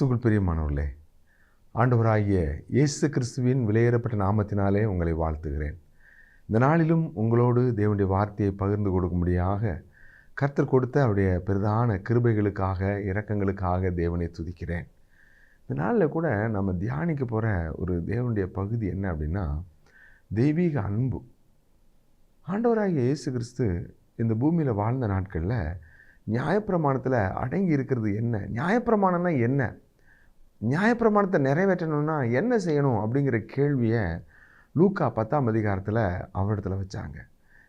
கிறிஸ்துக்குள் பிரியமானவர்களே ஆண்டவராகிய இயேசு கிறிஸ்துவின் விலையேறப்பட்ட நாமத்தினாலே உங்களை வாழ்த்துகிறேன். இந்த நாளிலும் உங்களோடு தேவனுடைய வார்த்தையை பகிர்ந்து கொடுக்கும்படியாக கர்த்தர் கொடுத்த அவருடைய பிரதான கிருபைகளுக்காக இரக்கங்களுக்காக தேவனை துதிக்கிறேன். இந்த நாளில் கூட நம்ம தியானிக்க போகிற ஒரு தேவனுடைய பகுதி என்ன அப்படின்னா தெய்வீக அன்பு. ஆண்டவராகிய இயேசு கிறிஸ்து இந்த பூமியில் வாழ்ந்த நாட்களில் நியாயப்பிரமாணத்தில் அடங்கி இருக்கிறது என்ன? நியாயப்பிரமாணம்னா என்ன? நியாயப்பிரமாணத்தை நிறைவேற்றணும்னா என்ன செய்யணும் அப்படிங்கிற கேள்வியை லூக்கா பத்தாம் அதிகாரத்தில் அவரிடத்துல வச்சாங்க.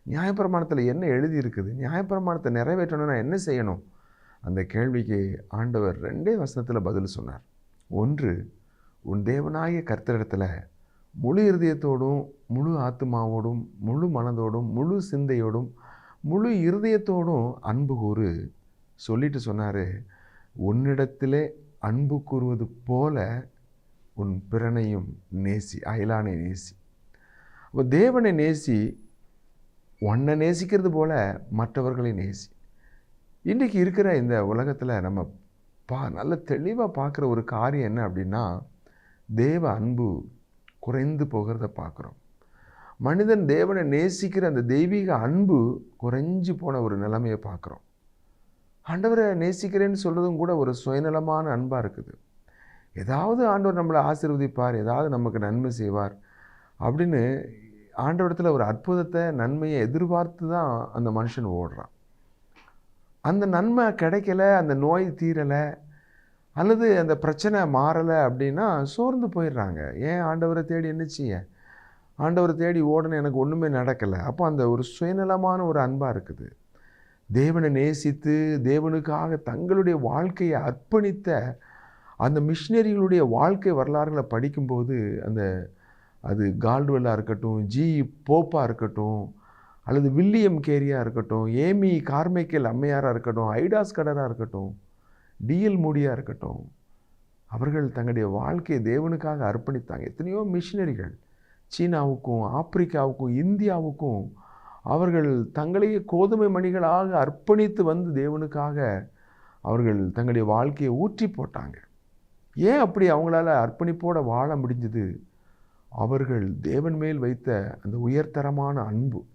நியாயப்பிரமாணத்தில் என்ன எழுதி இருக்குது நியாயப்பிரமாணத்தை நிறைவேற்றணும்னா என்ன செய்யணும்? அந்த கேள்விக்கு ஆண்டவர் ரெண்டே வசனத்தில் பதில் சொன்னார். ஒன்று உன் தேவனாகிய கர்த்தரிடத்தில் முழு இருதயத்தோடும் முழு ஆத்மாவோடும் முழு மனதோடும் முழு சிந்தையோடும் முழு இருதயத்தோடும் அன்பு கூறு. சொல்லிட்டு சொன்னார் உன்னிடத்திலே அன்பு கூறுவது போல உன் பிறனையும் நேசி அயலானை நேசி. அப்போ தேவனை நேசி உன்னை நேசிக்கிறது போல மற்றவர்களை நேசி. இன்றைக்கி இருக்கிற இந்த உலகத்தில் நம்ம பா நல்ல தெளிவாக பார்க்குற ஒரு காரியம் என்ன அப்படின்னா தேவ அன்பு குறைந்து போகிறத பார்க்குறோம். மனிதன் தேவனை நேசிக்கிற அந்த தெய்வீக அன்பு குறைஞ்சு போன ஒரு நிலைமையை பார்க்குறோம். ஆண்டவரை நேசிக்கிறேன்னு சொல்கிறதும் கூட ஒரு சுயநலமான அன்பாக இருக்குது. ஏதாவது ஆண்டவர் நம்மளை ஆசீர்வதிப்பார் ஏதாவது நமக்கு நன்மை செய்வார் அப்படின்னு ஆண்டவரத்தில் ஒரு அற்புதத்தை நன்மையை எதிர்பார்த்து தான் அந்த மனுஷன் ஓடுறான். அந்த நன்மை கிடைக்கல அந்த நோய் தீரலை அல்லது அந்த பிரச்சனை மாறலை அப்படின்னா சோர்ந்து போயிடுறாங்க. ஏன் ஆண்டவரை தேடி என்ன செய்ய ஆண்டவரை தேடி ஓடணும் எனக்கு ஒன்றுமே நடக்கலை. அப்போ அந்த ஒரு சுயநலமான ஒரு அன்பாக இருக்குது. தேவனை நேசித்து தேவனுக்காக தங்களுடைய வாழ்க்கையை அர்ப்பணித்த அந்த மிஷினரிகளுடைய வாழ்க்கை வரலாறுகளை படிக்கும்போது அந்த அது கால்டுவெல்லாக இருக்கட்டும் ஜி. போப்பாக இருக்கட்டும் அல்லது வில்லியம் கேரியாக இருக்கட்டும் ஏமி கார்மைக்கேல் அம்மையாராக இருக்கட்டும் ஐடாஸ் கடராக இருக்கட்டும் டிஎல் மூடியாக இருக்கட்டும் அவர்கள் தங்களுடைய வாழ்க்கையை தேவனுக்காக அர்ப்பணித்தாங்க. எத்தனையோ மிஷினரிகள் சீனாவுக்கும் ஆப்பிரிக்காவுக்கும் இந்தியாவுக்கும் அவர்கள் தங்களையே கோதுமை மணிகளாக அர்ப்பணித்து வந்து தேவனுக்காக அவர்கள் தங்களுடைய வாழ்க்கையை ஊற்றி போட்டாங்க. ஏன் அப்படி அவங்களால அர்ப்பணிப்போடு வாழ முடிஞ்சது? அவர்கள் தேவன் மேல் வைத்த அந்த உயர்தரமான அன்பு.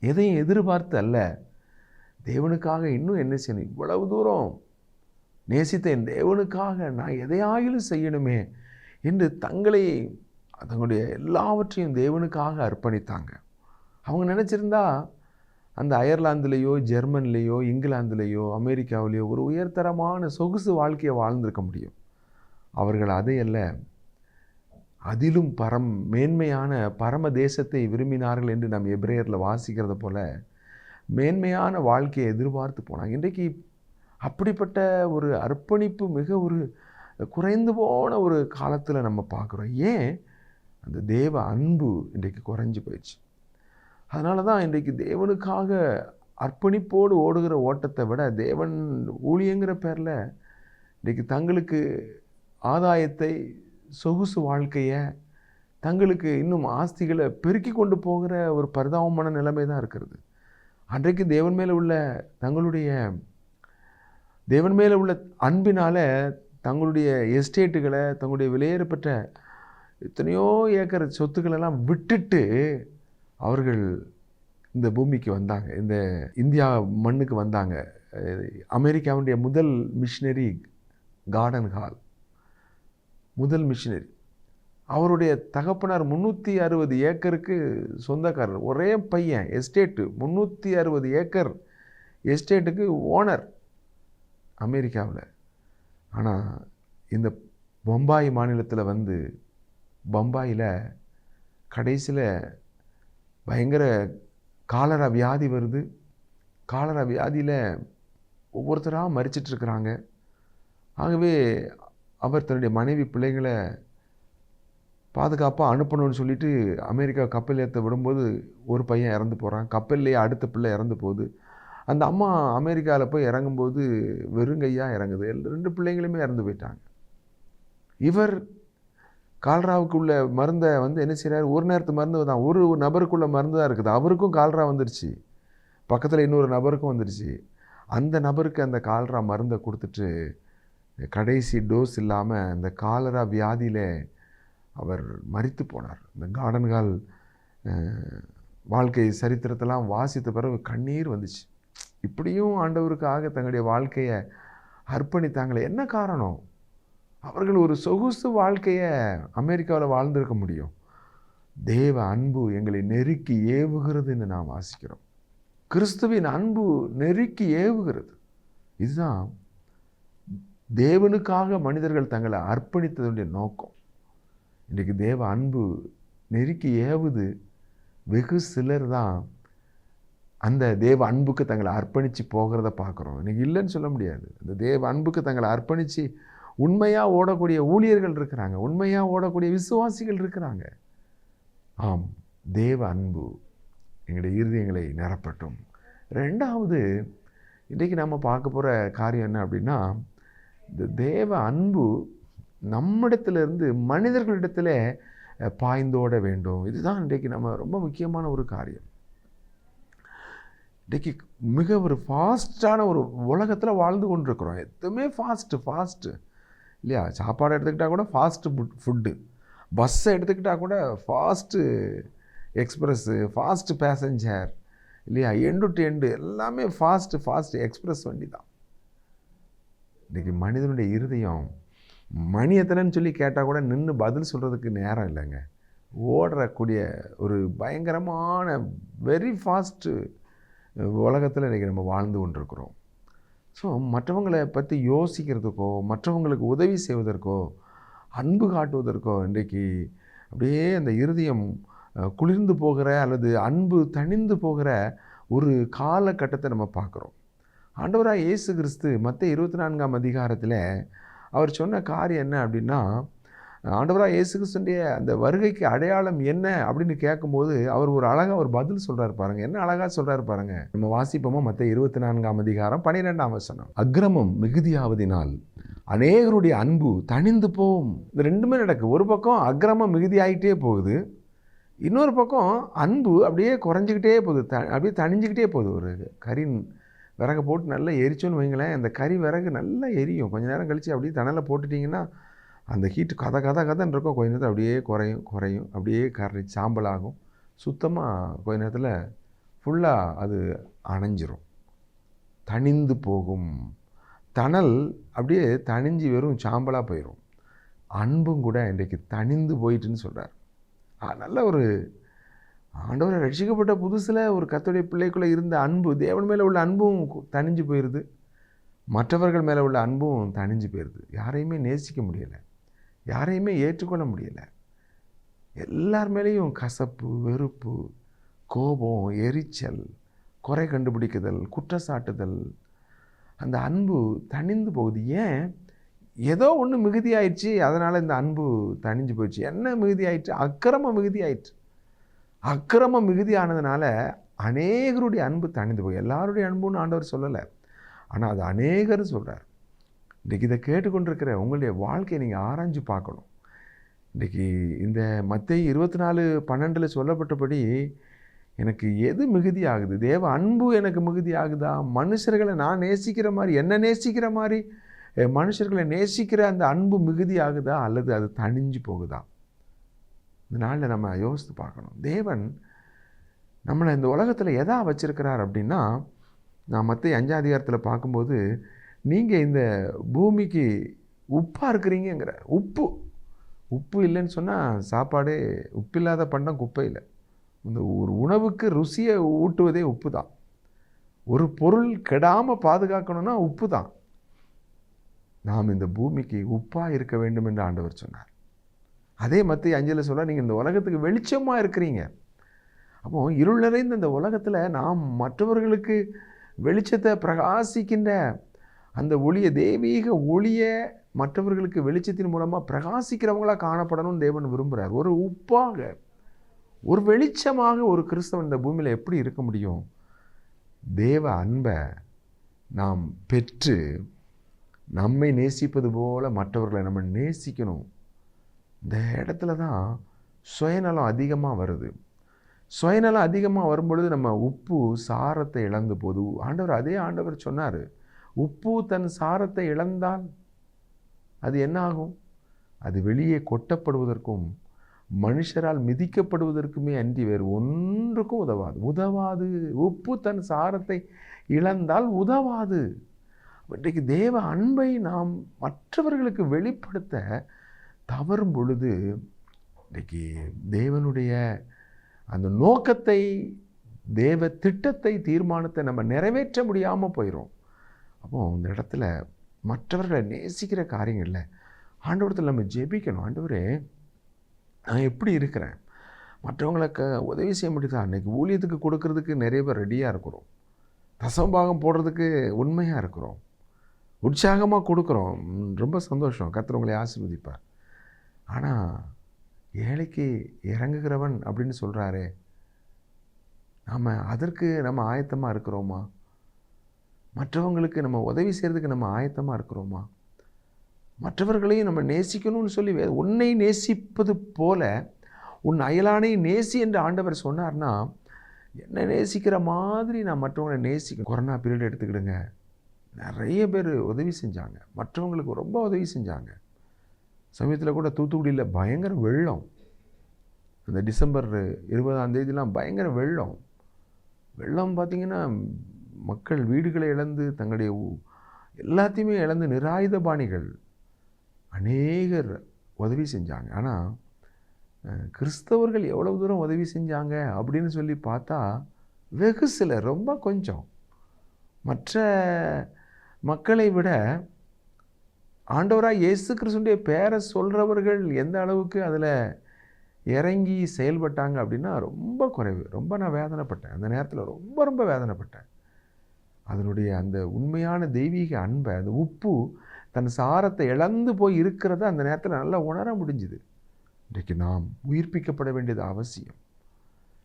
எதையும் எதிர்பார்த்து அல்ல. தேவனுக்காக இன்னும் என்ன செய்யணும்? இவ்வளவு தூரம் நேசித்த என் தேவனுக்காக நான் எதையாயிலும் செய்யணுமே என்று தங்களை தங்களுடைய எல்லாவற்றையும் தேவனுக்காக அர்ப்பணித்தாங்க. அவங்க நினச்சிருந்தா அந்த அயர்லாந்துலேயோ ஜெர்மன்லேயோ இங்கிலாந்துலேயோ அமெரிக்காவிலேயோ ஒரு உயர்தரமான சொகுசு வாழ்க்கையை வாழ்ந்திருக்க முடியும். அவர்கள் அதையல்ல அதிலும் பரம் மேன்மையான பரம தேசத்தை விரும்பினார்கள் என்று நம் எப்ரேயரில் வாசிக்கிறத போல மேன்மையான வாழ்க்கையை எதிர்பார்த்து போனாங்க. இன்றைக்கு அப்படிப்பட்ட ஒரு அர்ப்பணிப்பு மிக ஒரு குறைந்து போன ஒரு காலத்தில் நம்ம பார்க்குறோம். ஏன்? அந்த தேவ அன்பு இன்றைக்கு குறைஞ்சி போயிடுச்சு. அதனால தான் இன்றைக்கு தேவனுக்காக அர்ப்பணிப்போடு ஓடுகிற ஓட்டத்தை விட தேவன் ஊழியங்கிற பேரில் இன்றைக்கு தங்களுக்கு ஆதாயத்தை சொகுசு வாழ்க்கையை தங்களுக்கு இன்னும் ஆஸ்திகளை பெருக்கி கொண்டு போகிற ஒரு பரிதாபமான நிலைமை தான் இருக்கிறது. அன்றைக்கு தேவன் மேலே உள்ள தங்களுடைய தேவன் மேலே உள்ள அன்பினால் தங்களுடைய எஸ்டேட்டுகளை தங்களுடைய விலையேறப்பட்ட எத்தனையோ ஏக்கர் சொத்துக்களெல்லாம் விட்டுட்டு அவர்கள் இந்த பூமிக்கு வந்தாங்க. இந்த இந்தியா மண்ணுக்கு வந்தாங்க. அமெரிக்காவுடைய முதல் மிஷினரி கார்டன் ஹால். முதல் மிஷினரி அவருடைய தகப்பனார் முந்நூற்றி அறுபது ஏக்கருக்கு சொந்தக்காரர். ஒரே பையன் எஸ்டேட்டு முந்நூற்றி அறுபது ஏக்கர் எஸ்டேட்டுக்கு ஓனர் அமெரிக்காவில். ஆனால் இந்த பம்பாய் மாநிலத்தில் வந்து பம்பாயில் கடைசியில் பயங்கர காலரா வியாதி வருது. காலரா வியாதியில் ஒவ்வொருத்தராக மறிச்சிட்ருக்குறாங்க ஆகவே அவர் தன்னுடைய மனைவி பிள்ளைங்களை பாதுகாப்பாக அனுப்பணும்னு சொல்லிட்டு அமெரிக்கா கப்பல் ஏற்ற விடும்போது ஒரு பையன் இறந்து போகிறான் கப்பல்லையே அடுத்த பிள்ளை இறந்து போகுது. அந்த அம்மா அமெரிக்காவில் போய் இறங்கும்போது வெறுங்கையாக இறங்குது. ரெண்டு பிள்ளைங்களுமே இறந்து போயிட்டாங்க. இவர் கால்ராவுக்கு உள்ள மருந்தை வந்து என்ன செய்கிறார் ஒரு நேரத்து மருந்து தான். ஒரு நபருக்குள்ள மருந்து தான் இருக்குது. அவருக்கும் கால்ரா வந்துருச்சு. பக்கத்தில் இன்னொரு நபருக்கும் வந்துருச்சு. அந்த நபருக்கு அந்த கால்ரா மருந்தை கொடுத்துட்டு கடைசி டோஸ் இல்லாமல் இந்த காலரா வியாதியில் அவர் மறித்து போனார். இந்த கார்டன்கால் வாழ்க்கை சரித்திரத்தெல்லாம் வாசித்த பிறகு கண்ணீர் வந்துச்சு. இப்படியும் ஆண்டவருக்காக தங்களுடைய வாழ்க்கையை அர்ப்பணித்தாங்களே. என்ன காரணம்? அவர்கள் ஒரு சொகுசு வாழ்க்கையை அமெரிக்காவில் வாழ்ந்திருக்க முடியும். தேவ அன்பு எங்களை நெருக்கி ஏவுகிறதுன்னு நாம் வாசிக்கிறோம். கிறிஸ்துவின் அன்பு நெருக்கி ஏவுகிறது. இதுதான் தேவனுக்காக மனிதர்கள் தங்களை அர்ப்பணித்ததுடைய நோக்கம். இன்றைக்கு தேவ அன்பு நெருக்கி ஏவுது வெகு சிலர் தான் அந்த தேவ அன்புக்கு தங்களை அர்ப்பணித்து போகிறத பார்க்குறோம். இன்றைக்கி இல்லைன்னு சொல்ல முடியாது. அந்த தேவ அன்புக்கு தங்களை அர்ப்பணித்து உண்மையாக ஓடக்கூடிய ஊழியர்கள் இருக்கிறாங்க. உண்மையாக ஓடக்கூடிய விசுவாசிகள் இருக்கிறாங்க. ஆம் தேவ அன்பு எங்களுடைய இருதயங்களை நிரப்பட்டும். ரெண்டாவது இன்றைக்கு நம்ம பார்க்க போகிற காரியம் என்ன அப்படின்னா இந்த தேவ அன்பு நம்மிடத்திலிருந்து மனிதர்களிடத்தில் பாய்ந்தோட வேண்டும். இதுதான் இன்றைக்கு நம்ம ரொம்ப முக்கியமான ஒரு காரியம். இன்றைக்கி மிக ஒரு ஃபாஸ்ட்டான ஒரு உலகத்தில் வாழ்ந்து கொண்டிருக்கிறோம். எதுவுமே ஃபாஸ்ட்டு ஃபாஸ்ட்டு இல்லையா? சாப்பாடு எடுத்துக்கிட்டால் கூட ஃபாஸ்ட்டு ஃபுட்டு பஸ்ஸை எடுத்துக்கிட்டால் கூட ஃபாஸ்ட்டு எக்ஸ்பிரஸ்ஸு ஃபாஸ்ட்டு பேசஞ்சர் இல்லையா? எண்டு டு எண்டு எல்லாமே ஃபாஸ்ட்டு ஃபாஸ்ட்டு எக்ஸ்ப்ரெஸ் வண்டி தான். இன்றைக்கி மனிதனுடைய இருதயம் மணி எத்தனைன்னு சொல்லி கேட்டால் கூட நின்று பதில் சொல்கிறதுக்கு நேரம் இல்லைங்க. ஓடுறக்கூடிய ஒரு பயங்கரமான வெரி ஃபாஸ்ட்டு உலகத்தில் இன்றைக்கி நம்ம வாழ்ந்து கொண்டிருக்கிறோம். ஸோ மற்றவங்களை பற்றி யோசிக்கிறதுக்கோ மற்றவங்களுக்கு உதவி செய்வதற்கோ அன்பு காட்டுவதற்கோ இன்றைக்கு அப்படியே அந்த இருதயம் குளிர்ந்து போகிற அல்லது அன்பு தணிந்து போகிற ஒரு காலகட்டத்தை நம்ம பார்க்குறோம். ஆண்டவராக இயேசு கிறிஸ்து மற்ற இருபத்தி நான்காம் அதிகாரத்தில் அவர் சொன்ன காரியம் என்ன அப்படின்னா ஆண்டவராக இயேசு கிறிஸ்துடைய அந்த வருகைக்கு அடையாளம் என்ன அப்படின்னு கேட்கும்போது அவர் ஒரு அழகாக ஒரு பதில் சொல்கிறார் பாருங்க. என்ன அழகாக சொல்கிறார் பாருங்க. நம்ம வாசிப்போமோ? மற்ற இருபத்தி நான்காம் அதிகாரம் பன்னிரெண்டாம் வசனம். அக்கிரமம் மிகுதியாவதினால் அநேகருடைய அன்பு தணிந்து போகும். இந்த ரெண்டுமே நடக்கு. ஒரு பக்கம் அக்கிரமம் மிகுதியாகிட்டே போகுது. இன்னொரு பக்கம் அன்பு அப்படியே குறைஞ்சிக்கிட்டே போகுது. த அப்படியே தணிஞ்சிக்கிட்டே போகுது. ஒரு கரின் விறகை போட்டு நல்லா எரிச்சோன்னு வைங்களேன். அந்த கறி விறகு நல்லா எரியும். கொஞ்ச நேரம் கழித்து அப்படியே தணலை போட்டுட்டிங்கன்னா அந்த ஹீட்டு கதை கதை கதைன்னு இருக்கும். கொஞ்ச நேரத்தில் அப்படியே குறையும் குறையும். அப்படியே கரை சாம்பலாகும். சுத்தமாக கொஞ்ச நேரத்தில் ஃபுல்லாக அது அணைஞ்சிரும். தணிந்து போகும். தணல் அப்படியே தணிஞ்சு வெறும் சாம்பலாக போயிடும் அன்பும் கூட இன்றைக்கு தணிந்து போயிட்டுன்னு சொல்கிறார் நல்ல ஒரு ஆண்டவரை ரட்சிக்கப்பட்ட புதுசில் ஒரு கத்தோடைய பிள்ளைக்குள்ளே இருந்த அன்பு தேவன் மேலே உள்ள அன்பும் கு- தணிஞ்சு போயிடுது மற்றவர்கள் மேலே உள்ள அன்பும் தணிஞ்சு போயிடுது யாரையுமே நேசிக்க முடியலை. யாரையுமே ஏற்றுக்கொள்ள முடியலை. எல்லார் மேலேயும் கசப்பு வெறுப்பு கோபம் எரிச்சல் குறை கண்டுபிடிக்குதல் குற்றச்சாட்டுதல் அந்த அன்பு தணிந்து போகுது. ஏன்? ஏதோ ஒன்று மிகுதி ஆயிடுச்சு அதனால் இந்த அன்பு தணிஞ்சு போயிடுச்சு. என்ன மிகுதி ஆயிடுச்சு அக்கிரம மிகுதி ஆயிடுச்சு அக்கிரம மிகுதி ஆனதுனால அநேகருடைய அன்பு தணிந்து போய் எல்லாருடைய அன்புன்னு ஆண்டவர் சொல்லலை. ஆனால் அது அநேகர் சொல்கிறார் இன்றைக்கி இதை கேட்டுக்கொண்டிருக்கிற உங்களுடைய வாழ்க்கையை நீங்கள் ஆராய்ஞ்சு பார்க்கணும். இன்றைக்கி இந்த மத்திய இருபத்தி நாலு பன்னெண்டில் சொல்லப்பட்டபடி எனக்கு எது மிகுதி ஆகுது? தேவ அன்பு எனக்கு மிகுதி ஆகுதா? மனுஷர்களை நான் நேசிக்கிற மாதிரி என்ன நேசிக்கிற மாதிரி மனுஷர்களை நேசிக்கிற அந்த அன்பு மிகுதி ஆகுதா? அல்லது அது தணிஞ்சு போகுதா? இந்த நாளில் நம்ம யோசித்து பார்க்கணும். தேவன் நம்மளை இந்த உலகத்தில் எதா வச்சுருக்கிறார் அப்படின்னா நான் மற்ற அஞ்சாதிகாரத்தில் பார்க்கும்போது நீங்கள் இந்த பூமிக்கு உப்பாக இருக்கிறீங்கங்கிற உப்பு. உப்பு இல்லைன்னு சொன்னால் சாப்பாடே உப்பில்லாத பண்டம் குப்பையில் இந்த ஒரு உணவுக்கு ருசியை ஊட்டுவதே உப்பு தான். ஒரு பொருள் கெடாமல் பாதுகாக்கணும்னா உப்பு தான். நாம் இந்த பூமிக்கு உப்பாக இருக்க வேண்டும் என்று ஆண்டவர் சொன்னார். அதே மத்திய அஞ்சலில் சொல்ல நீங்கள் இந்த உலகத்துக்கு வெளிச்சமாக இருக்கிறீங்க. அப்போ இருள் நிறைந்த இந்த உலகத்தில் நாம் மற்றவர்களுக்கு வெளிச்சத்தை பிரகாசிக்கின்ற அந்த ஒளியை தெய்வீக ஒளியை மற்றவர்களுக்கு வெளிச்சத்தின் மூலமாக பிரகாசிக்கிறவங்களாக காணப்படணும்னு தேவன் விரும்புகிறார் ஒரு உப்பாக ஒரு வெளிச்சமாக ஒரு கிறிஸ்தவன் இந்த பூமியில் எப்படி இருக்க முடியும்? தேவ அன்பை நாம் பெற்று நம்மை நேசிப்பது போல் மற்றவர்களை நம்ம நேசிக்கணும். இந்த இடத்துல தான் சுயநலம் அதிகமாக வருது. சுயநலம் அதிகமாக வரும்பொழுது நம்ம உப்பு சாரத்தை இழந்து போது ஆண்டவர் அதே ஆண்டவர் சொன்னார். உப்பு தன் சாரத்தை இழந்தால் அது என்ன ஆகும்? அது வெளியே கொட்டப்படுவதற்கும் மனுஷரால் மிதிக்கப்படுவதற்குமே அன்றி வேறு ஒன்றுக்கும் உதவாது. உதவாது. உப்பு தன் சாரத்தை இழந்தால் உதவாது. இன்றைக்கு தேவ அன்பை நாம் மற்றவர்களுக்கு வெளிப்படுத்த தவறும் பொழுது இன்றைக்கு தேவனுடைய அந்த நோக்கத்தை தேவ திட்டத்தை தீர்மானத்தை நம்ம நிறைவேற்ற முடியாமல் போயிடும் அப்போ இந்த இடத்துல மற்றவர்களை நேசிக்கிற காரியங்களில் ஆண்டவரத்தில் நம்ம ஜெபிக்கணும். ஆண்டவரே நான் எப்படி இருக்கிறேன்? மற்றவங்களுக்கு உதவி செய்ய முடியுதா? அன்றைக்கி ஊழியத்துக்கு கொடுக்கறதுக்கு நிறைய பேர் ரெடியாக இருக்கிறோம். தசம்பாகம் போடுறதுக்கு உண்மையாக இருக்கிறோம். உற்சாகமாக கொடுக்குறோம். ரொம்ப சந்தோஷம். கத்துறவங்களை ஆசிர்வதிப்பார். ஆனால் ஏழைக்கு இறங்குகிறவன் அப்படின்னு சொல்கிறாரே நாம் அதற்கு நம்ம ஆயத்தமாக இருக்கிறோமா? மற்றவங்களுக்கு நம்ம உதவி செய்கிறதுக்கு நம்ம ஆயத்தமாக இருக்கிறோமா? மற்றவர்களையும் நம்ம நேசிக்கணும்னு சொல்லி உன்னை நேசிப்பது போல உன் அயலானை நேசி என்று ஆண்டவர் சொன்னார்னா என்னை நேசிக்கிற மாதிரி நான் மற்றவங்களை நேசிக்கணும். கொரோனா பீரியட் எடுத்துக்கிடுங்க. நிறைய பேர் உதவி செஞ்சாங்க. மற்றவங்களுக்கு ரொம்ப உதவி செஞ்சாங்க. சமயத்தில் கூட தூத்துக்குடியில் பயங்கர வெள்ளம். அந்த டிசம்பர் இருபதாம் தேதிலாம் பயங்கர வெள்ளம். வெள்ளம் பார்த்திங்கன்னா மக்கள் வீடுகளை இழந்து தங்களுடைய எல்லாத்தையுமே இழந்து நிராயுத பாணிகள் அநேகர் உதவி செஞ்சாங்க. ஆனால் கிறிஸ்தவர்கள் எவ்வளவு தூரம் உதவி செஞ்சாங்க அப்படின்னு சொல்லி பார்த்தா வெகு சில ரொம்ப கொஞ்சம். மற்ற மக்களை விட ஆண்டவராக இயேசு கிறிஸ்துடைய பேரை சொல்கிறவர்கள் எந்த அளவுக்கு அதில் இறங்கி செயல்பட்டாங்க அப்படின்னா ரொம்ப குறைவு. ரொம்ப நான் வேதனைப்பட்டேன். அந்த நேரத்தில் ரொம்ப ரொம்ப வேதனைப்பட்டேன். அதனுடைய அந்த உண்மையான தெய்வீக அன்பை அந்த உப்பு தன் சாரத்தை இழந்து போய் இருக்கிறத அந்த நேரத்தில் நல்லா உணர முடிஞ்சுது. இன்றைக்கு நாம் உயிர்ப்பிக்கப்பட வேண்டியது அவசியம்.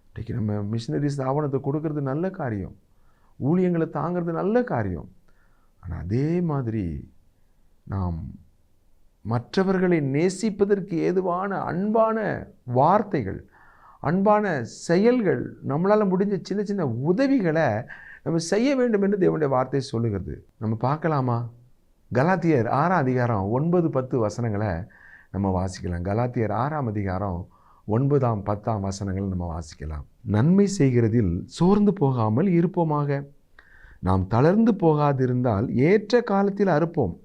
இன்றைக்கு நம்ம மிஷினரிஸ் ஆவணத்தை கொடுக்கறது நல்ல காரியம். ஊழியங்களை தாங்கிறது நல்ல காரியம். ஆனால் அதே மாதிரி நாம் மற்றவர்களை நேசிப்பதற்கு ஏதுவான அன்பான வார்த்தைகள் அன்பான செயல்கள் நம்மளால் முடிஞ்ச சின்ன சின்ன உதவிகளை நம்ம செய்ய வேண்டும் என்று தேவனுடைய வார்த்தை சொல்லுகிறது. நம்ம பார்க்கலாமா? கலாத்தியர் ஆறாம் அதிகாரம் ஒன்பது பத்து வசனங்களை நம்ம வாசிக்கலாம். கலாத்தியர் ஆறாம் அதிகாரம் ஒன்பதாம் பத்தாம் வசனங்கள் நம்ம வாசிக்கலாம். நன்மை செய்கிறதில் சோர்ந்து போகாமல் இருப்போமாக. நாம் தளர்ந்து போகாதிருந்தால் ஏற்ற காலத்தில் அறுப்போம்.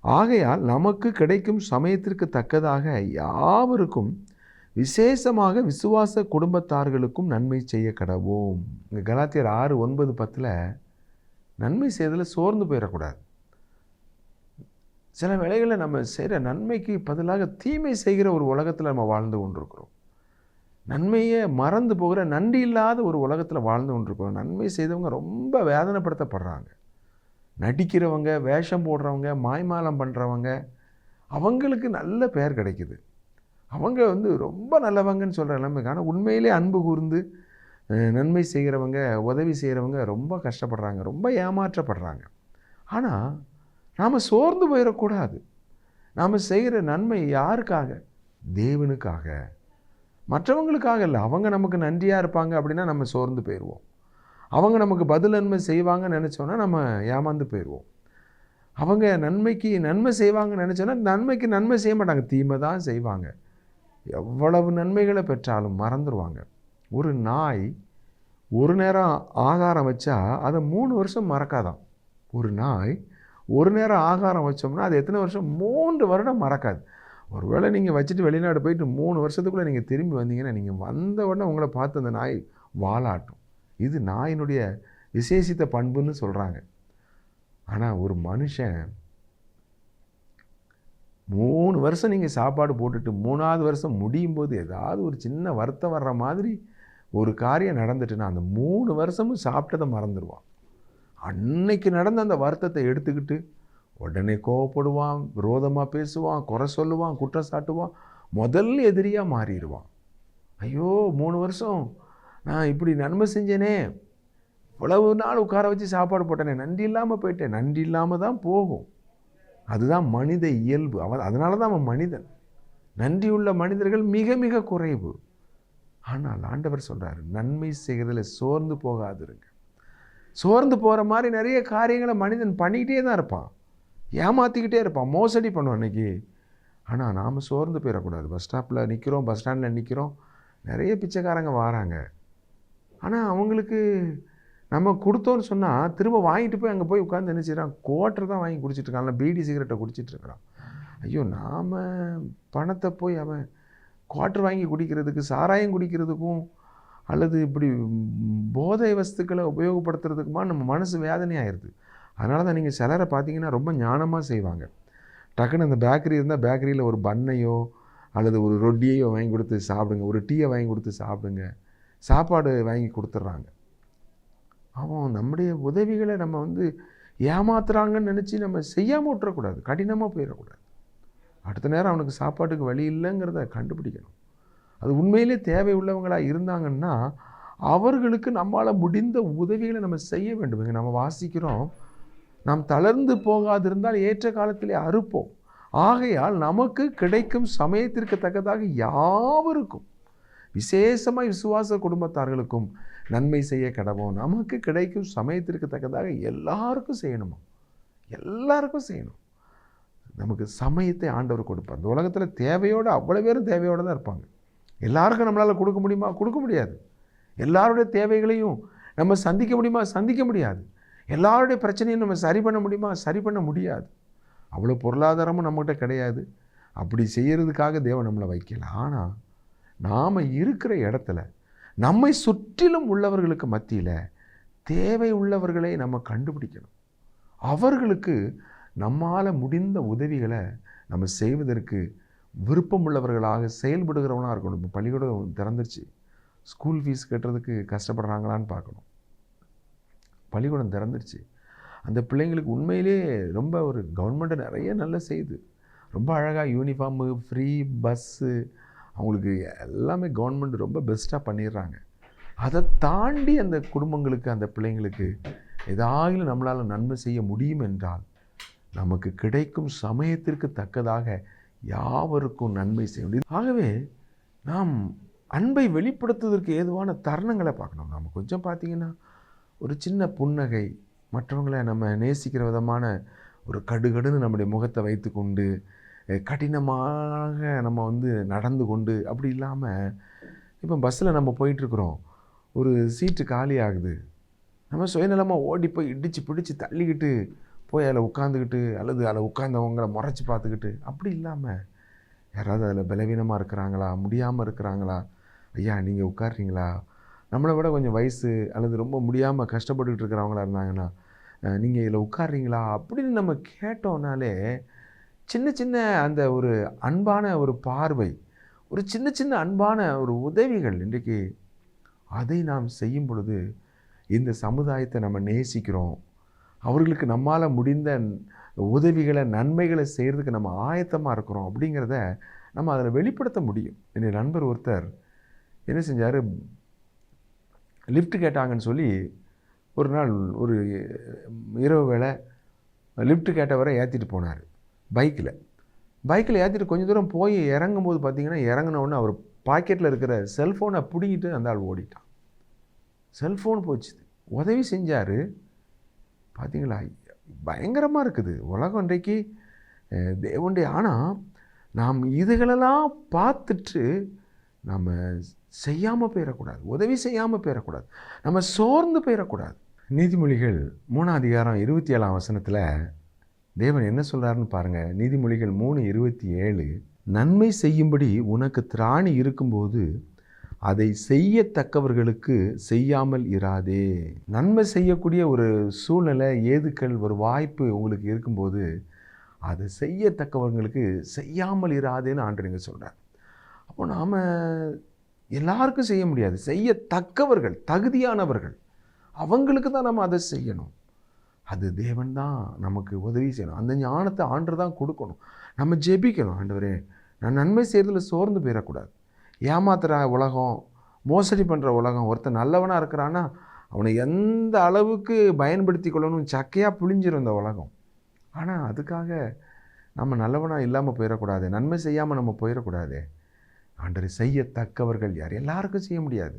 ஆகையால் நமக்கு கிடைக்கும் சமயத்திற்கு தக்கதாக யாவருக்கும் விசேஷமாக விசுவாச குடும்பத்தார்களுக்கும் நன்மை செய்ய கடவோம். இங்கே கலாத்தியர் ஆறு ஒன்பது பத்தில் நன்மை செய்யறதில் சோர்ந்து போயிடக்கூடாது சில வேளைகளில் நம்ம செய்கிற நன்மைக்கு பதிலாக தீமை செய்கிற ஒரு உலகத்தில் நம்ம வாழ்ந்து கொண்டிருக்கிறோம். நன்மையை மறந்து போகிற நன்றி இல்லாத ஒரு உலகத்தில் வாழ்ந்து கொண்டிருக்கிறோம். நன்மை செய்தவங்க ரொம்ப வேதனைப்படுத்தப்படுறாங்க. நடிக்கிறவங்க வேஷம் போடுறவங்க மாய்மாலம் பண்ணுறவங்க அவங்களுக்கு நல்ல பெயர் கிடைக்குது. அவங்க வந்து ரொம்ப நல்லவங்கன்னு சொல்கிற நிலைமைக்கு. ஆனால் உண்மையிலே அன்பு கூர்ந்து நன்மை செய்கிறவங்க உதவி செய்கிறவங்க ரொம்ப கஷ்டப்படுறாங்க ரொம்ப ஏமாற்றப்படுறாங்க. ஆனால் நாம் சோர்ந்து போயிடக்கூடாது நாம் செய்கிற நன்மை யாருக்காக? தேவனுக்காக. மற்றவங்களுக்காக இல்லை. அவங்க நமக்கு நன்றியாக இருப்பாங்க அப்படின்னா நம்ம சோர்ந்து போயிடுவோம் அவங்க நமக்கு பதில் நன்மை செய்வாங்கன்னு நினச்சோன்னா நம்ம ஏமாந்து போயிடுவோம் அவங்க நன்மைக்கு நன்மை செய்வாங்கன்னு நினச்சோன்னா நன்மைக்கு நன்மை செய்ய மாட்டாங்க. தீமை தான் செய்வாங்க. எவ்வளவு நன்மைகளை பெற்றாலும் மறந்துடுவாங்க ஒரு நாய் ஒரு நேரம் ஆகாரம் வச்சா அதை மூணு வருஷம் மறக்காதான் ஒரு நாய் ஒரு நேரம் ஆகாரம் வச்சோம்னா அது எத்தனை வருஷம்? மூன்று வருடம் மறக்காது. ஒருவேளை நீங்கள் வச்சுட்டு வெளிநாடு போயிட்டு மூணு வருஷத்துக்குள்ளே நீங்கள் திரும்பி வந்தீங்கன்னா நீங்கள் வந்த உடனே உங்களை பார்த்து அந்த நாய் வாலாட்டும். இது நாயினுடைய விசேஷித்த பண்புன்னு சொல்கிறாங்க ஆனால் ஒரு மனுஷன் மூணு வருஷம் நீங்கள் சாப்பாடு போட்டுட்டு மூணாவது வருஷம் முடியும் போது ஏதாவது ஒரு சின்ன வருத்தம் வர்ற மாதிரி ஒரு காரியம் நடந்துட்டுன்னா அந்த மூணு வருஷமும் சாப்பிட்டதை மறந்துடுவான் அன்னைக்கு நடந்த அந்த வருத்தத்தை எடுத்துக்கிட்டு உடனே கோவப்படுவான் விரோதமாக பேசுவான் குறை சொல்லுவான் குற்றம் சாட்டுவான் முதல் எதிரியாக மாறிடுவான். ஐயோ மூணு வருஷம் நான் இப்படி நன்மை செஞ்சேனே இவ்வளவு நாள் உட்கார வச்சு சாப்பாடு போட்டேனே நன்றி இல்லாமல் போயிட்டேன் நன்றி இல்லாமல் தான் போகும். அதுதான் மனித இயல்பு. அவன் அதனால தான் அவன் மனிதன். நன்றியுள்ள மனிதர்கள் மிக மிக குறைவு. ஆனால் ஆண்டவர் சொல்கிறாரு நன்மை செய்கிறதில் சோர்ந்து போகாதிருங்க. சோர்ந்து போகிற மாதிரி நிறைய காரியங்களை மனிதன் பண்ணிக்கிட்டே தான் இருப்பான். ஏமாற்றிக்கிட்டே இருப்பான். மோசடி பண்ணுவான் இன்றைக்கி ஆனால் நாம் சோர்ந்து போயிடக்கூடாது. பஸ் ஸ்டாப்பில் நிற்கிறோம் பஸ் ஸ்டாண்டில் நிற்கிறோம் நிறைய பிச்சைக்காரங்க வராங்க. ஆனால் அவங்களுக்கு நம்ம கொடுத்தோன்னு சொன்னால் திரும்ப வாங்கிட்டு போய் அங்கே போய் உட்காந்து என்ன செய்கிறான் கோட்டர் தான் வாங்கி குடிச்சிட்ருக்கான் பீடி சிகரெட்டை குடிச்சிட்டு இருக்கிறான். ஐயோ நாம் பணத்தை போய் அவன் குவாட்டர் வாங்கி குடிக்கிறதுக்கு சாராயம் குடிக்கிறதுக்கும் அல்லது இப்படி போதை வஸ்துக்களை உபயோகப்படுத்துறதுக்குமா நம்ம மனசு வேதனையாகிடுது அதனால தான் நீங்கள் சிலரை பார்த்தீங்கன்னா ரொம்ப ஞானமாக செய்வாங்க. டக்குன்னு அந்த பேக்கரி இருந்தால் பேக்கரியில் ஒரு பண்ணையோ அல்லது ஒரு ரொட்டியையோ வாங்கி கொடுத்து சாப்பிடுங்க. ஒரு டீயை வாங்கி கொடுத்து சாப்பிடுங்க. சாப்பாடு வாங்கி கொடுத்துட்றாங்க. அவன் நம்முடைய உதவிகளை நம்ம வந்து ஏமாத்துறாங்கன்னு நினச்சி நம்ம செய்யாமல் விட்டுறக்கூடாது. கடினமாக போயிடக்கூடாது அடுத்த நேரம் அவனுக்கு சாப்பாட்டுக்கு வழி இல்லைங்கிறத கண்டுபிடிக்கணும். அது உண்மையிலே தேவை உள்ளவங்களாக இருந்தாங்கன்னா அவர்களுக்கு நம்மளால் முடிந்த உதவிகளை நம்ம செய்ய வேண்டும். நம்ம வாசிக்கிறோம் நாம் தளர்ந்து போகாதிருந்தால் ஏற்ற காலத்திலே அறுப்போம். ஆகையால் நமக்கு கிடைக்கும் சமயத்திற்கு தக்கதாக யாவருக்கும் விசேஷமாக விசுவாச குடும்பத்தார்களுக்கும் நன்மை செய்ய கடவோம் நமக்கு கிடைக்கும் சமயத்திற்கு தக்கதாக எல்லாருக்கும் செய்யணுமா? எல்லாருக்கும் செய்யணும். நமக்கு சமயத்தை ஆண்டவர் கொடுப்பார். இந்த உலகத்தில் தேவையோடு அவ்வளோ பேரும் தேவையோடு தான் இருப்பாங்க. எல்லாருக்கும் நம்மளால் கொடுக்க முடியுமா? கொடுக்க முடியாது. எல்லாருடைய தேவைகளையும் நம்ம சந்திக்க முடியுமா? சந்திக்க முடியாது. எல்லாருடைய பிரச்சனையும் நம்ம சரி பண்ண முடியுமா? சரி பண்ண முடியாது. அவ்வளோ பொருளாதாரமும் நம்மகிட்ட கிடையாது. அப்படி செய்கிறதுக்காக தேவன் நம்மளை வைக்கல. ஆனால் நாம் இருக்கிற இடத்துல நம்மை சுற்றிலும் உள்ளவர்களுக்கு மத்தியில் தேவை உள்ளவர்களை நம்ம கண்டுபிடிக்கணும். அவர்களுக்கு நம்மால் முடிந்த உதவிகளை நம்ம செய்வதற்கு விருப்பம் உள்ளவர்களாக செயல்படுகிறவனாக இருக்கணும். இப்போ பள்ளிக்கூடம் திறந்துருச்சு. ஸ்கூல் ஃபீஸ் கட்டுறதுக்கு கஷ்டப்படுறாங்களான்னு பார்க்கணும். பள்ளிக்கூடம் திறந்துருச்சு. அந்த பிள்ளைங்களுக்கு உண்மையிலே ரொம்ப ஒரு கவர்மெண்ட்டு நிறைய நல்லா செய்யுது. ரொம்ப அழகாக யூனிஃபார்மு ஃப்ரீ பஸ்ஸு அவங்களுக்கு எல்லாமே கவர்மெண்ட் ரொம்ப பெஸ்ட்டாக பண்ணிடுறாங்க. அதை தாண்டி அந்த குடும்பங்களுக்கு அந்த பிள்ளைங்களுக்கு ஏதாவது நம்மளால் நன்மை செய்ய முடியும் என்றால் நமக்கு கிடைக்கும் சமயத்திற்கு தக்கதாக யாவருக்கும் நன்மை செய்ய முடியும். ஆகவே நாம் அன்பை வெளிப்படுத்துவதற்கு ஏதுவான தருணங்களை பார்க்கணும். நம்ம கொஞ்சம் பார்த்தீங்கன்னா ஒரு சின்ன புன்னகை மற்றவங்களை நம்ம நேசிக்கிற விதமான ஒரு கடுகடுன்னு நம்முடைய முகத்தை வைத்துக்கொண்டு கடினமாக நம்ம வந்து நடந்து கொண்டு அப்படி இல்லாமல் இப்போ பஸ்ஸில் நம்ம போயிட்டுருக்குறோம். ஒரு சீட்டு காலி ஆகுது. நம்ம சுயநலமாக ஓடி போய் இடித்து பிடிச்சி தள்ளிக்கிட்டு போய் அதில் உட்காந்துக்கிட்டு அல்லது அதில் உட்காந்தவங்களை முறைச்சி பார்த்துக்கிட்டு அப்படி இல்லாமல் யாராவது அதில் பலவீனமாக இருக்கிறாங்களா? முடியாமல் இருக்கிறாங்களா? ஐயா நீங்கள் உட்காருறீங்களா? நம்மளை விட கொஞ்சம் வயசு அல்லது ரொம்ப முடியாமல் கஷ்டப்பட்டுக்கிட்டு இருக்கிறவங்களா இருந்தாங்கன்னா நீங்கள் இதில் உட்காருறீங்களா? அப்படின்னு நம்ம கேட்டோம்னாலே சின்ன சின்ன அந்த ஒரு அன்பான ஒரு பார்வை ஒரு சின்ன சின்ன அன்பான ஒரு உதவிகள் இன்றைக்கு அதை நாம் செய்யும் பொழுது இந்த சமுதாயத்தை நம்ம நேசிக்கிறோம். அவர்களுக்கு நம்மால் முடிந்த உதவிகளை நன்மைகளை செய்கிறதுக்கு நம்ம ஆயத்தமாக இருக்கிறோம் அப்படிங்கிறத நம்ம அதில் வெளிப்படுத்த முடியும். என்னுடைய நண்பர் ஒருத்தர் என்ன செஞ்சார்? லிஃப்ட் கேட்டாங்கன்னு சொல்லி ஒரு நாள் ஒரு இரவு வேளை லிஃப்ட் கேட்டவரை ஏற்றிட்டு போனார். பைக்கில். பைக்கில் ஏற்றிட்டு கொஞ்சம் தூரம் போய் இறங்கும்போது பார்த்தீங்கன்னா இறங்கினோடனே அவர் பாக்கெட்டில் இருக்கிற செல்ஃபோனை பிடிங்கிட்டு அந்த ஆள் ஓடிட்டான். செல்ஃபோன் போச்சு. உதவி செஞ்சார். பார்த்தீங்களா? பயங்கரமாக இருக்குது. உலகம் இன்றைக்கு அஹ், ஆனால் நாம் இதுகளெல்லாம் பார்த்துட்டு நம்ம செய்யாமல் போயிடக்கூடாது. உதவி செய்யாமல் போயிடக்கூடாது. நம்ம சோர்ந்து போயிடக்கூடாது. நீதிமொழிகள் மூணாம் அதிகாரம் இருபத்தி ஏழாம் வசனத்தில் தேவன் என்ன சொல்கிறாருன்னு பாருங்கள் நீதிமொழிகள் மூணு இருபத்தி ஏழு. நன்மை செய்யும்படி உனக்கு திராணி இருக்கும்போது அதை செய்யத்தக்கவர்களுக்கு செய்யாமல் இராதே. நன்மை செய்யக்கூடிய ஒரு சூழ்நிலை ஏதுக்கள் ஒரு வாய்ப்பு உங்களுக்கு இருக்கும்போது அதை செய்யத்தக்கவர்களுக்கு செய்யாமல் இராதேன்னு ஆண்டவங்க சொல்கிறார் அப்போ நாம் எல்லாருக்கும் செய்ய முடியாது. செய்யத்தக்கவர்கள் தகுதியானவர்கள் அவங்களுக்கு தான் நம்ம அதை செய்யணும். அது தேவன் தான் நமக்கு உதவி செய்யணும். அந்த ஞானத்தை ஆண்டு தான் கொடுக்கணும். நம்ம ஜெபிக்கணும் ஆண்டவரே. நான் நன்மை செய்கிறதுல சோர்ந்து போயிடக்கூடாது. ஏமாத்துகிற உலகம் மோசடி பண்ணுற உலகம் ஒருத்தன் நல்லவனாக இருக்கிறான்னா அவனை எந்த அளவுக்கு பயன்படுத்தி கொள்ளணும் சக்கையாக புழிஞ்சிரும் இந்த உலகம். ஆனால் அதுக்காக நம்ம நல்லவனாக இல்லாமல் போயிடக்கூடாது. நன்மை செய்யாமல் நம்ம போயிடக்கூடாது. ஆண்டரை செய்யத்தக்கவர்கள் யார்? எல்லாருக்கும் செய்ய முடியாது.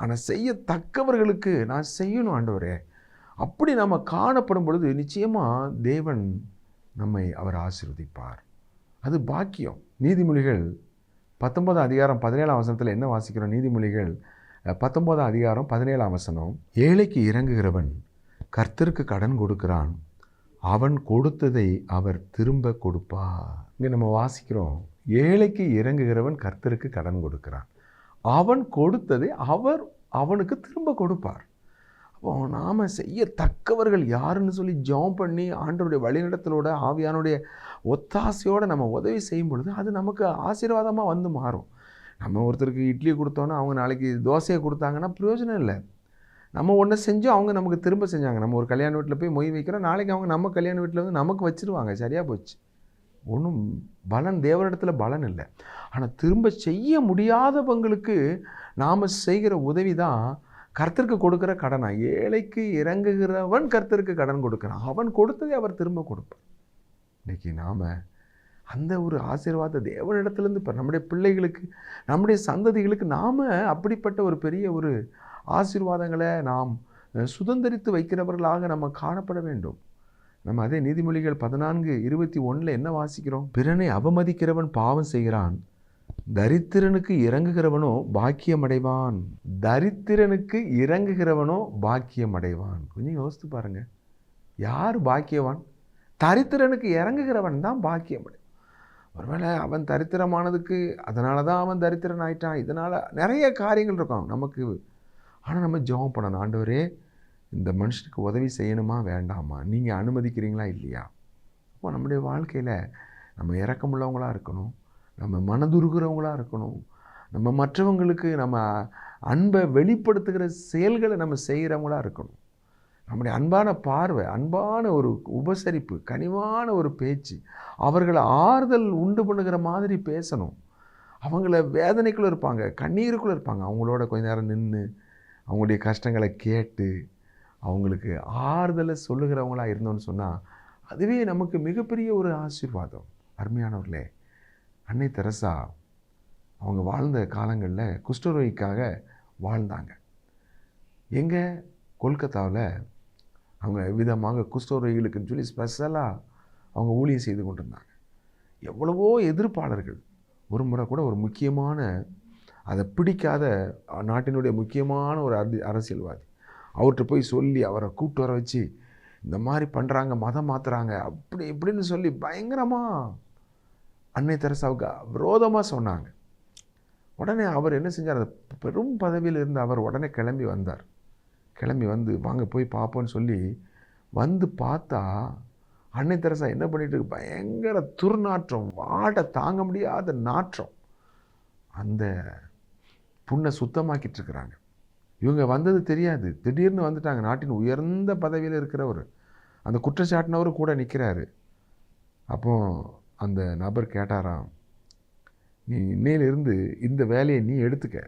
ஆனால் செய்யத்தக்கவர்களுக்கு நான் செய்யணும் ஆண்டவரே. அப்படி நம்ம காணப்படும் பொழுது நிச்சயமாக தேவன் நம்மை அவர் ஆசீர்வதிப்பார். அது பாக்கியம். நீதிமொழிகள் பத்தொன்பதாம் அதிகாரம் பதினேழாம் வசனத்தில் என்ன வாசிக்கிறோம்? நீதிமொழிகள் பத்தொன்பதாம் அதிகாரம் பதினேழாம் வசனம். ஏழைக்கு இறங்குகிறவன் கர்த்தருக்கு கடன் கொடுக்கிறான். அவன் கொடுத்ததை அவர் திரும்ப கொடுப்பார். இங்கே நம்ம வாசிக்கிறோம். ஏழைக்கு இறங்குகிறவன் கர்த்தருக்கு கடன் கொடுக்கிறான். அவன் கொடுத்ததை அவர் அவனுக்கு திரும்ப கொடுப்பார். நாம் செய்யத்தக்கவர்கள் யாருன்னு சொல்லி ஜெபம் பண்ணி ஆண்டவருடைய வழிநடத்தலோட ஆவியானுடைய ஒத்தாசையோடு நம்ம உதவி செய்யும் பொழுது அது நமக்கு ஆசீர்வாதமாக வந்து மாறும். நம்ம ஒருத்தருக்கு இட்லி கொடுத்தோன்னா அவங்க நாளைக்கு தோசையை கொடுத்தாங்கன்னா பிரயோஜனம் இல்லை. நம்ம ஒன்று செஞ்சோம் அவங்க நமக்கு திரும்ப செஞ்சாங்க. நம்ம ஒரு கல்யாண வீட்டில் போய் மொய் வைக்கிறோம் நாளைக்கு அவங்க நம்ம கல்யாண வீட்டில் வந்து நமக்கு வச்சிருவாங்க. சரியாக போச்சு. ஒன்றும் பலன் தேவனிடத்தில் பலன் இல்லை. ஆனால் திரும்ப செய்ய முடியாதவங்களுக்கு நாம் செய்கிற உதவி தான் கர்த்தருக்கு கொடுக்குற கடனா ஏழைக்கு இறங்குகிறவன் கர்த்தருக்கு கடன் கொடுக்குறான். அவன் கொடுத்ததை அவர் திரும்ப கொடுப்பார். இன்னைக்கு நாம் அந்த ஒரு ஆசீர்வாத தேவனிடத்துலேருந்து இப்போ நம்முடைய பிள்ளைகளுக்கு நம்முடைய சந்ததிகளுக்கு நாம் அப்படிப்பட்ட ஒரு பெரிய ஒரு ஆசீர்வாதங்களை நாம் சுதந்திரித்து சுதந்தரித்து வைக்கிறவர்களாக நம்ம காணப்பட வேண்டும். நம்ம அதே நீதிமொழிகள் பதினான்கு இருபத்தி ஒன்றில் என்ன வாசிக்கிறோம்? பிறனை அவமதிக்கிறவன் பாவம் செய்கிறான். தரித்திரனுக்கு இறங்குகிறவனோ பாக்கியமடைவான். தரித்திரனுக்கு இறங்குகிறவனோ பாக்கியமடைவான். கொஞ்சம் யோசித்து பாருங்க. யார் பாக்கியவான்? தரித்திரனுக்கு இறங்குகிறவன் தான் பாக்கியமடை. ஒருவேளை அவன் தரித்திரமானதுக்கு அதனால தான் அவன் தரித்திரன் ஆயிட்டான். இதனால் நிறைய காரியங்கள் இருக்கும் நமக்கு. ஆனால் நம்ம ஜெபம் பண்ணணும். ஆண்டவரே இந்த மனுஷனுக்கு உதவி செய்யணுமா வேண்டாமா? நீங்கள் அனுமதிக்கிறீங்களா இல்லையா? அப்போ நம்முடைய வாழ்க்கையில் நம்ம இறக்கமுள்ளவங்களாக இருக்கணும். நம்ம மனதுருகிறவங்களாக இருக்கணும். நம்ம மற்றவங்களுக்கு நம்ம அன்பை வெளிப்படுத்துகிற செயல்களை நம்ம செய்கிறவங்களா இருக்கணும். நம்முடைய அன்பான பார்வை அன்பான ஒரு உபசரிப்பு கனிவான ஒரு பேச்சு அவர்களை ஆறுதல் உண்டு பண்ணுகிற மாதிரி பேசணும். அவங்கள வேதனைக்குள்ளே இருப்பாங்க கண்ணீருக்குள்ளே இருப்பாங்க. அவங்களோட கொஞ்ச நேரம் நின்று அவங்களுடைய கஷ்டங்களை கேட்டு அவங்களுக்கு ஆறுதலை சொல்லுகிறவங்களா இருந்தோம்னு சொன்னால் அதுவே நமக்கு மிகப்பெரிய ஒரு ஆசீர்வாதம். அருமையானவர்களே அன்னை தெரசா அவங்க வாழ்ந்த காலங்களில் குஷ்டரோகிக்காக வாழ்ந்தாங்க. எங்கே? கொல்கத்தாவில் அவங்க விதமாக குஷ்டரோகிகளுக்குன்னு சொல்லி ஸ்பெஷலாக அவங்க ஊழியம் செய்து கொண்டிருந்தாங்க. எவ்வளவோ எதிர்ப்பாளர்கள். ஒரு முறை கூட ஒரு முக்கியமான அதை பிடிக்காத நாட்டினுடைய முக்கியமான ஒரு அரசியல்வாதி. அவர்கிட்ட போய் சொல்லி அவரை கூப்பிட்டு வர வச்சு இந்த மாதிரி பண்ணுறாங்க மதம் மாற்றுறாங்க அப்படி இப்படின்னு சொல்லி பயங்கரமாக அன்னை தெரசாவுக்கு விரோதமாக சொன்னாங்க. உடனே அவர் என்ன செஞ்சார்? அந்த பெரும் பதவியில் இருந்த அவர் உடனே கிளம்பி வந்தார். கிளம்பி வந்து வாங்க போய் பார்ப்போன்னு சொல்லி வந்து பார்த்தா அன்னை தெரசா என்ன பண்ணிட்டு இருக்கு? பயங்கர துர்நாற்றம் வாட தாங்க முடியாத நாற்றம். அந்த புண்ணை சுத்தமாக்கிட்டு இருக்கிறாங்க. இவங்க வந்தது தெரியாது. திடீர்னு வந்துட்டாங்க. நாட்டின் உயர்ந்த பதவியில் இருக்கிறவர். அந்த குற்றச்சாட்டினவர் கூட நிற்கிறாரு அப்போது அந்த நபர் கேட்டாராம் நீ இன்னையிலிருந்து இந்த வேலையை நீ எடுத்துக்க.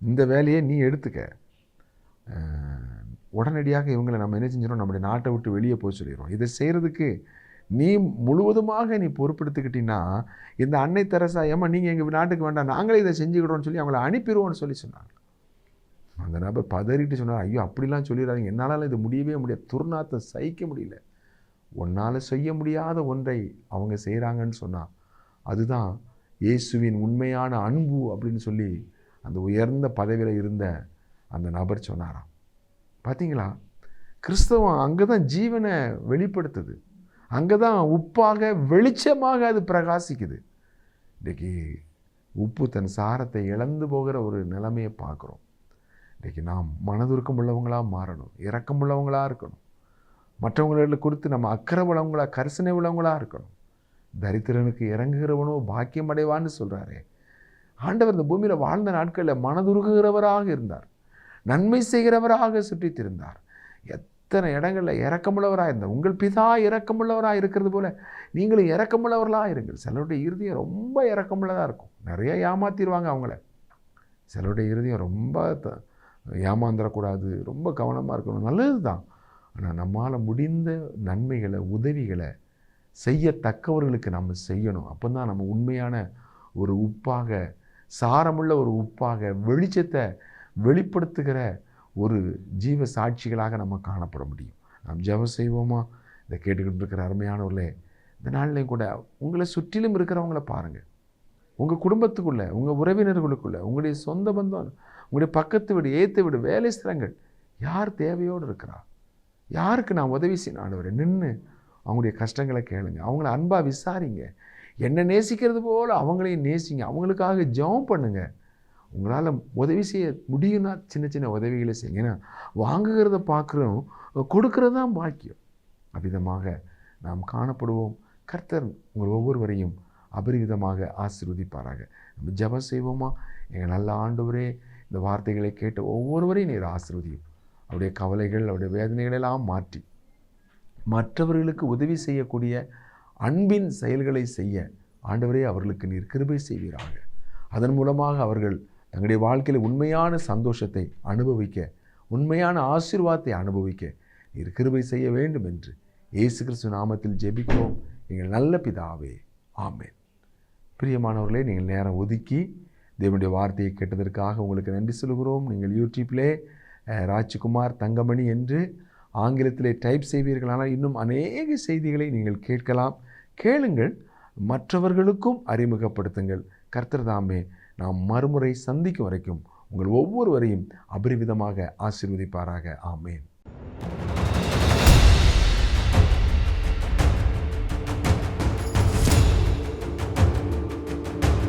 இந்த வேலையை நீ எடுத்துக்க. உடனடியாக இவங்களை நம்ம என்ன செஞ்சிடும் நம்முடைய நாட்டை விட்டு வெளியே போய் சொல்லிடுறோம். இதை செய்கிறதுக்கு நீ முழுவதுமாக நீ பொறுப்பெடுத்துக்கிட்டீங்கன்னா இந்த அன்னை தெரசா ஏமா நீங்கள் எங்கள் நாட்டுக்கு வேண்டாம் நாங்களே இதை செஞ்சுக்கிட்டோம்னு சொல்லி அவங்கள அனுப்பிடுவோம்னு சொல்லி சொன்னாங்க. அந்த நபர் பதறிட்டு சொன்னார் ஐயோ அப்படிலாம் சொல்லிடுறாங்க என்னால் இது முடியவே முடியாது. துர்நாத்தம் சகிக்க முடியல. உன்னால் செய்ய முடியாத ஒன்றை அவங்க செய்கிறாங்கன்னு சொன்னால் அதுதான் இயேசுவின் உண்மையான அன்பு அப்படின்னு சொல்லி அந்த உயர்ந்த பதவியில் இருந்த அந்த நபர் சொன்னாராம். பார்த்தீங்களா கிறிஸ்தவம் அங்கே தான் ஜீவனை வெளிப்படுத்துது. அங்கே தான் உப்பாக வெளிச்சமாக அது பிரகாசிக்குது. இன்றைக்கி உப்பு தன் சாரத்தை இழந்து போகிற ஒரு நிலைமையை பார்க்குறோம். இன்றைக்கி நாம் மனதுருக்கம் உள்ளவங்களாக மாறணும் இரக்கம் உள்ளவங்களாக இருக்கணும். மற்றவங்கள குறித்து நம்ம அக்கறை உள்ளவங்களா கரிசனை உள்ளவங்களாக இருக்கணும். தரித்திரனுக்கு இறங்குகிறவனோ பாக்கியம் அடைவான்னு சொல்கிறாரே ஆண்டவர் இந்த பூமியில் வாழ்ந்த நாட்களில் மனதுருகுகிறவராக இருந்தார். நன்மை செய்கிறவராக சுற்றித் திரிந்தார் எத்தனை இடங்களில் இறக்கமுள்ளவராக இருந்தார். உங்கள் பிதா இறக்கமுள்ளவராக இருக்கிறது போல் நீங்களும் இறக்கமுள்ளவர்களாக இருங்கள். சிலருடைய இருதயம் ரொம்ப இறக்கமுள்ளதாக இருக்கும். நிறைய ஏமாத்திடுவாங்க அவங்கள. சிலருடைய இருதயம் ரொம்ப த- ஏமாந்துடக்கூடாது ரொம்ப கவனமாக இருக்கணும். நல்லது தான் ஆனால் நம்மால் முடிந்த நன்மைகளை உதவிகளை செய்யத்தக்கவர்களுக்கு நம்ம செய்யணும். அப்போ தான் நம்ம உண்மையான ஒரு உப்பாக சாரமுள்ள ஒரு உப்பாக வெளிச்சத்தை வெளிப்படுத்துகிற ஒரு ஜீவ சாட்சிகளாக நம்ம காணப்பட முடியும். நாம் ஜெபம் செய்வோமா? இதை கேட்டுக்கிட்டு இருக்கிற அருமையானவர்களே இந்த நாள்லையும் கூட உங்களை சுற்றிலும் இருக்கிறவங்கள பாருங்கள் உங்கள் குடும்பத்துக்குள்ளே உங்கள் உறவினர்களுக்குள்ளே உங்களுடைய சொந்த பந்தம் உங்களுடைய பக்கத்து வீடு ஏற்று வீடு வேலை ஸ்திரங்கள் யார் தேவையோடு இருக்கிறா? யாருக்கு நான் உதவி செய்யணும் ஆண்டவரே நின்று அவங்களுடைய கஷ்டங்களை கேளுங்க. அவங்கள அன்பாக விசாரிங்க. என்னை நேசிக்கிறது போல் அவங்களையும் நேசிங்க. அவங்களுக்காக ஜெபம் பண்ணுங்க. உங்களால் உதவி செய்ய முடியும்னா சின்ன சின்ன உதவிகளை செய்யுங்க. ஏன்னா வாங்குகிறத பார்க்குறோம் கொடுக்கறது தான் பாக்கியம். அவ்விதமாக நாம் காணப்படுவோம். கர்த்தர் உங்கள் ஒவ்வொருவரையும் அபரிவிதமாக ஆசிர்வதிப்பாராக. நம்ம ஜெபம் செய்வோமா? எங்கள் நல்ல ஆண்டவரே இந்த வார்த்தைகளை கேட்டு ஒவ்வொருவரையும் நீர் ஆசீர்வதியும் அவருடைய கவலைகள் அவருடைய வேதனைகளெல்லாம் மாற்றி மற்றவர்களுக்கு உதவி செய்யக்கூடிய அன்பின் செயல்களை செய்ய ஆண்டவரே அவர்களுக்கு நீர் கிருபை செய்வீராக. அதன் மூலமாக அவர்கள் தங்களுடைய வாழ்க்கையில் உண்மையான சந்தோஷத்தை அனுபவிக்க உண்மையான ஆசீர்வாதத்தை அனுபவிக்க நீர் கிருபை செய்ய வேண்டும் என்று இயேசு கிறிஸ்து நாமத்தில் ஜெபிக்கிறோம். எங்கள் நல்ல பிதாவே ஆமேன். பிரியமானவர்களே நீங்கள் நேரம் ஒதுக்கி தேவனுடைய வார்த்தையை கேட்டதற்காக உங்களுக்கு நன்றி சொல்கிறோம் நீங்கள் யூடியூப்லே ராஜ்குமார் தங்கமணி என்று ஆங்கிலத்திலே டைப் செய்வீர்களானால் இன்னும் அநேக செய்திகளை நீங்கள் கேட்கலாம். கேளுங்கள் மற்றவர்களுக்கும் அறிமுகப்படுத்துங்கள். கர்த்தர் தாமே நாம் மறுமுறை சந்திக்கும் வரைக்கும் உங்கள் ஒவ்வொருவரையும் அபரிவிதமாக ஆசீர்வதிப்பாராக. ஆமேன்.